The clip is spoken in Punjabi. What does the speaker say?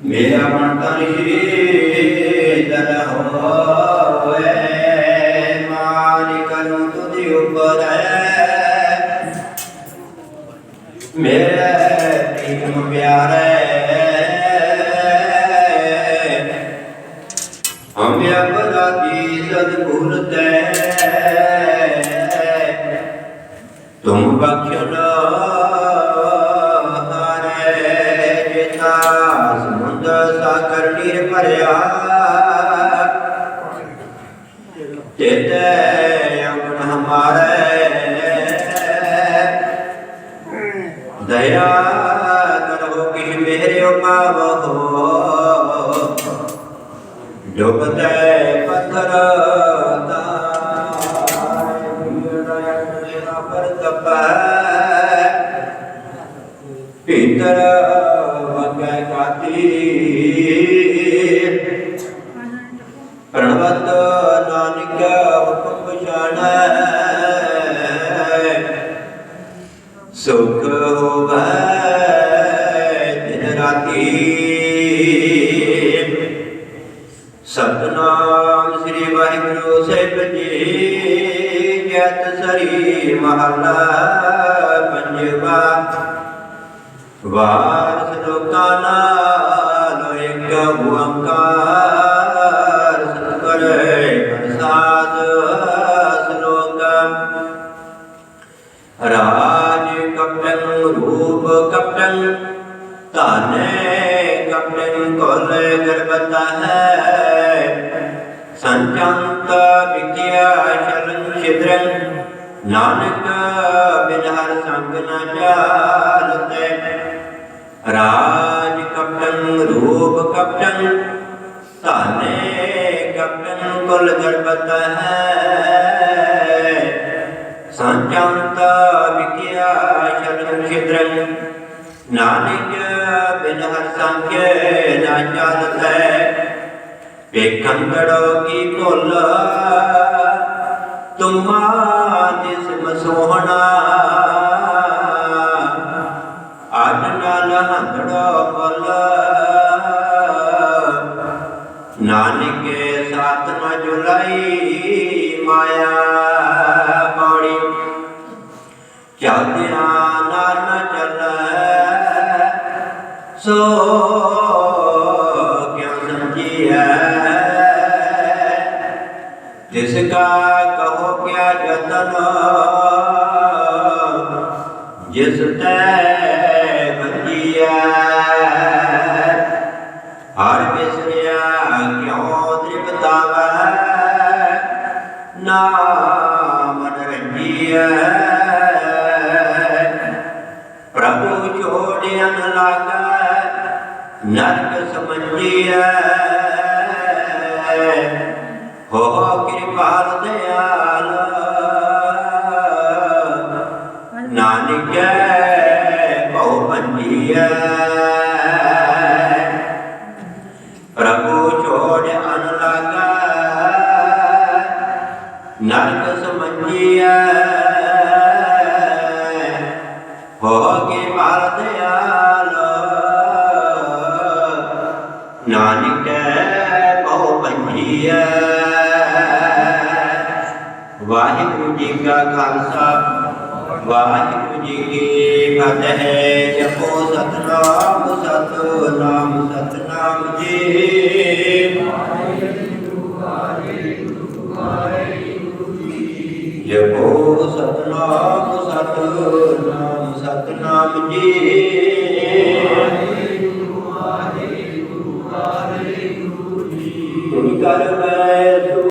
ਮੇਰਾ ਮਨ ਤਨ ਸ਼ੀਤਲ ਹੋਏ ਮਾਲਿਕ ਨੂੰ ਤੁਧਿ ਉਪਰ ਮੇਰੇ ਪ੍ਰੀਤਮ ਪਿਆਰੇ ਸਾਗਰ ਨੀਰ ਭਰਿਆ। ਤੇਤੇ ਅੰਗਨ ਹਮਾਰੇ। ਦਇਆ ਕਰੋ ਕਿ ਮੇਰੇ ਉਪਾਵੋ ਡੁੱਬਦੇ ਪੱਥਰ ਭੀਤਰ ਵਗੈ ਪ੍ਰਣਵਤ ਨਾਨਕ ਹੁਕਮ ਪਛਾਣੈ ਸੁਖ ਹੋਵੈ ਦਿਨ ਰਾਤੀ। ਸਤਨਾਮ ਸ੍ਰੀ ਵਾਹਿਗੁਰੂ ਸਾਹਿਬ ਜੀ, ਜਤ ਸਰੀ ਮਹਲਾ ਪੰਜਵਾ। ਵਾਰ ਸਲੋਕਾ ਨਾਲ ਇੱਕ ਓੰਕਾਰ ਸਤਿਗੁਰੇ ਪ੍ਰਸਾਦ ਸ਼ਲੋਕ। ਰਾਜ ਕਪਟੰ ਰੂਪ ਕਪਟੰ ਧਾਨੇ ਕਪਟੰ ਕੋਲ ਗਰਬਤਾ ਹੈ। ਸੰਚੰਤ ਵਿਕਿਆ ਸ਼ਰਨ ਛਿਦਰੰ, ਨਾਨਕ ਬਿਨ ਹਰ ਸੰਗ ਨ ਚਾਲਤੇ। ਰਾਜ ਕਪਟੰ ਰੂਪ ਕਪਟੰ ਧਾਨੇ ਕਪਟੰ ਕੁਲ ਗਰਬਤਾ ਹੈ। ਸੰਚੰਤ ਵਿਕਿਆ ਸ਼ਰਨ ਛਿਦਰੰ ਨਾਨਕ ਬਿਨ ਹਰ ਸੰਗੇ ਨਾ ਚਾਲਤੈ। ਵੇਖੰਦੜੋ ਕੀ ਭੁੱਲ, ਤੁਮਾ ਤਿਸ ਮਸੋਹਣਾ ਨ ਮਾਇਆ ਪਾਣੀ ਚਲਦਿਆਂ ਨਾਲ ਨ ਚੱਲੈ, ਸੋ ਕਿਉ ਸਮਝੀਐ? ਜਿਸ ਕਾ ਕਹੋ ਕਿਆ ਜਤਨ, ਜਿਸ ਤੈ ਨਾਮ ਰੰਜੀਐ ਪ੍ਰਭੂ ਛੋੜਿਆਨ ਲਾਗੈ ਨਰਕ ਸਮਝੀਐ। ਹੋ ਕਿਰਪਾਲ ਦਿਆਲ ਨਾਨਕੈ ਬਹੁ ਬੰਜੀਐ ਪ੍ਰਭੂ ਹੋ ਕੇ ਪਾਲ ਦਿਆਲ। ਨਾਨਕੈ ਬਹੁ ਪੰਜੀਐ। ਵਾਹਿਗੁਰੂ ਜੀ ਕਾ ਖਾਲਸਾ, ਵਾਹਿਗੁਰੂ ਜੀ ਕੀ ਫਤਿਹ। ਜਪੋ ਸਤਨਾਮ ਸਤਨਾਮ ਸਤਨਾਮ ਜੀ। ਸਤਨਾਮ ਸਤਨਾਮ ਸਤਨਾਮ ਜੀ। ਵਾਹਿਗੁਰੂ ਵਾਹਿਗੁਰੂ ਵਾਹਿਗੁਰੂ ਜੀ ਕਰ ਮੈਂ